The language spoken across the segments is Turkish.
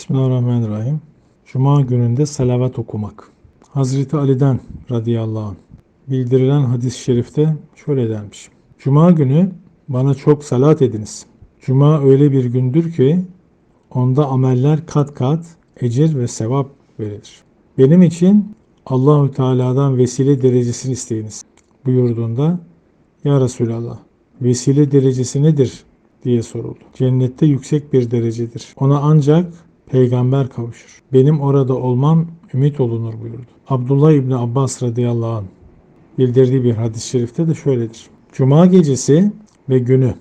Bismillahirrahmanirrahim. Cuma gününde salavat okumak. Hazreti Ali'den radıyallahu anh bildirilen hadis-i şerifte şöyle denmiş. Cuma günü bana çok salat ediniz. Cuma öyle bir gündür ki onda ameller kat kat ecir ve sevap verilir. Benim için Allahü Teala'dan vesile derecesini isteyiniz buyurduğunda Ya Resulallah vesile derecesi nedir diye soruldu. Cennette yüksek bir derecedir. Ona ancak peygamber kavuşur. Benim orada olmam ümit olunur buyurdu. Abdullah İbni Abbas radıyallahu anh bildirdiği bir hadis-i şerifte de şöyledir. Cuma gecesi ve günü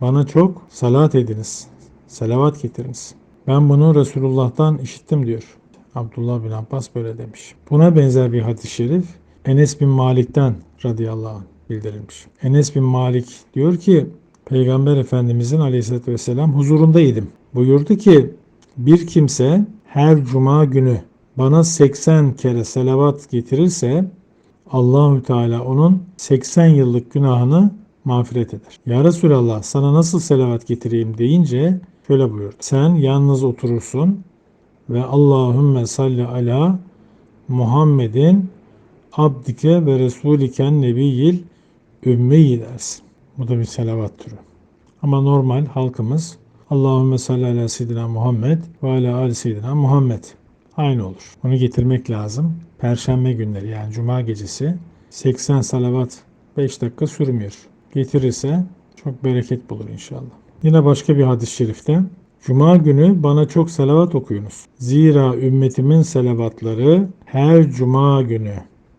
bana çok salat ediniz, salavat getiriniz. Ben bunu Resulullah'tan işittim diyor. Abdullah bin Abbas böyle demiş. Buna benzer bir hadis-i şerif Enes bin Malik'ten radıyallahu anh bildirilmiş. Enes bin Malik diyor ki Peygamber Efendimizin aleyhissalatü vesselam huzurundaydım. Buyurdu ki bir kimse her cuma günü bana 80 kere selavat getirirse Allahü Teala onun 80 yıllık günahını mağfiret eder. Ya Resulallah sana nasıl selavat getireyim deyince şöyle buyurdu. Sen yalnız oturursun ve Allahümme salli ala Muhammedin abdike ve resuliken nebiyyil ümmeyi dersin. Bu da bir selavat türü. Ama normal halkımız Allahümme salli ala seyyidina Muhammed ve ala ali seyyidina Muhammed. Aynı olur. Bunu getirmek lazım. Perşembe günleri yani cuma gecesi 80 salavat 5 dakika sürmüyor. Getirirse çok bereket bulur inşallah. Yine başka bir hadis-i şerifte Cuma günü bana çok salavat okuyunuz. Zira ümmetimin salavatları her cuma günü.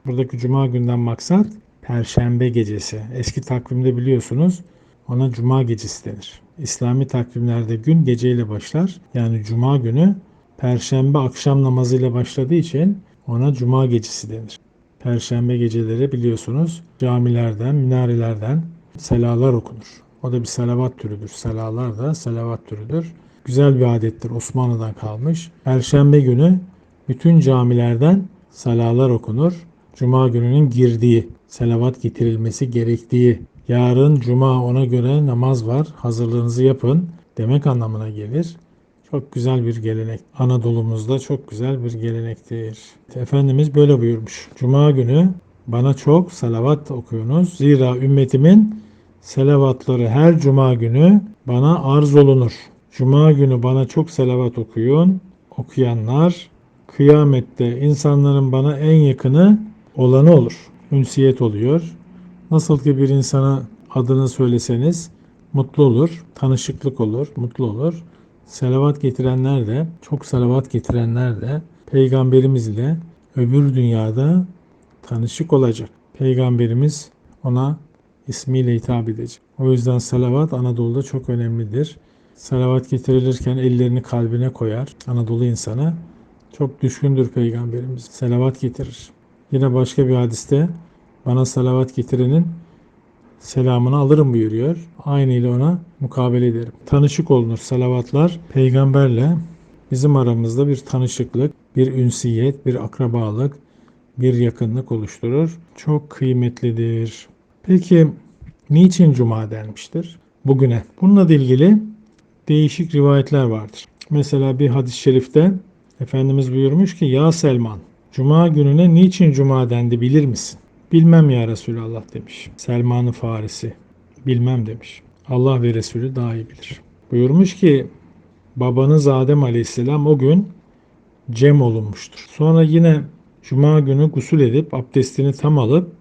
Buradaki cuma günden maksat Perşembe gecesi. Eski takvimde biliyorsunuz ona cuma gecesi denir. İslami takvimlerde gün geceyle başlar. Yani cuma günü Perşembe akşam namazıyla başladığı için ona cuma gecesi denir. Perşembe geceleri biliyorsunuz camilerden, minarelerden selalar okunur. O da bir salavat türüdür. Selalar da salavat türüdür. Güzel bir adettir. Osmanlı'dan kalmış. Perşembe günü bütün camilerden salalar okunur. Cuma gününün girdiği, selavat getirilmesi gerektiği, yarın cuma ona göre namaz var, hazırlığınızı yapın demek anlamına gelir. Çok güzel bir gelenek. Anadolu'muzda çok güzel bir gelenektir. Efendimiz böyle buyurmuş. Cuma günü bana çok salavat okuyunuz. Zira ümmetimin selavatları her cuma günü bana arz olunur. Cuma günü bana çok selavat okuyun. Okuyanlar kıyamette insanların bana en yakını olanı olur. Ünsiyet oluyor. Nasıl ki bir insana adını söyleseniz mutlu olur, tanışıklık olur, mutlu olur. Selavat getirenler de, çok salavat getirenler de peygamberimiz ile öbür dünyada tanışık olacak. Peygamberimiz ona ismiyle hitap edecek. O yüzden salavat Anadolu'da çok önemlidir. Salavat getirilirken ellerini kalbine koyar. Anadolu insanı çok düşkündür peygamberimiz. Salavat getirir. Yine başka bir hadiste bana salavat getirenin selamını alırım buyuruyor. Aynı ile ona mukabele ederim. Tanışık olunur salavatlar peygamberle bizim aramızda bir tanışıklık, bir ünsiyet, bir akrabalık, bir yakınlık oluşturur. Çok kıymetlidir. Peki niçin cuma denmiştir? Bugüne. Bununla ilgili değişik rivayetler vardır. Mesela bir hadis-i şerifte Efendimiz buyurmuş ki Ya Selman, Cuma gününe niçin Cuma dendi bilir misin? Bilmem ya Resulallah demiş. Selman-ı Farisi. Bilmem demiş. Allah ve Resulü daha iyi bilir. Buyurmuş ki babanız Adem Aleyhisselam o gün cem olunmuştur. Sonra yine Cuma günü gusül edip abdestini tam alıp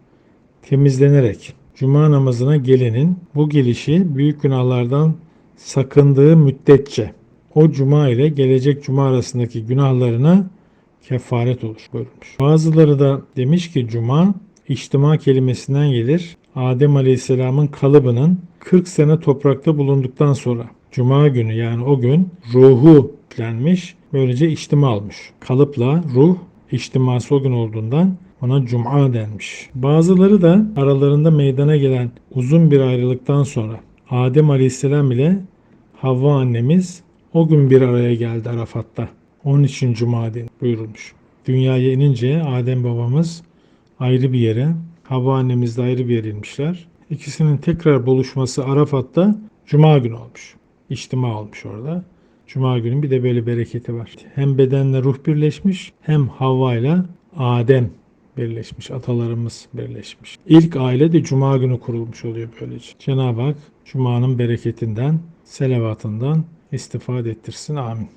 temizlenerek Cuma namazına gelenin bu gelişi büyük günahlardan sakındığı müddetçe o cuma ile gelecek cuma arasındaki günahlarına kefaret olur buyurmuş. Bazıları da demiş ki cuma içtima kelimesinden gelir. Adem Aleyhisselam'ın kalıbının 40 sene toprakta bulunduktan sonra cuma günü yani o gün ruhu yüklenmiş. Böylece içtima almış. Kalıpla ruh içtiması o gün olduğundan ona cuma denmiş. Bazıları da aralarında meydana gelen uzun bir ayrılıktan sonra Adem Aleyhisselam ile Havva annemiz o gün bir araya geldi Arafat'ta. Onun için Cuma buyurulmuş. Dünyaya inince Adem babamız ayrı bir yere, Havva annemiz de ayrı bir yere inmişler. İkisinin tekrar buluşması Arafat'ta Cuma günü olmuş. İçtima olmuş orada. Cuma günü bir de böyle bereketi var. Hem bedenle ruh birleşmiş hem Havva ile Adem birleşmiş. Atalarımız birleşmiş. İlk aile de Cuma günü kurulmuş oluyor böylece. Cenab-ı Hak Cuma'nın bereketinden, selavatından istifade ettirsin. Amin.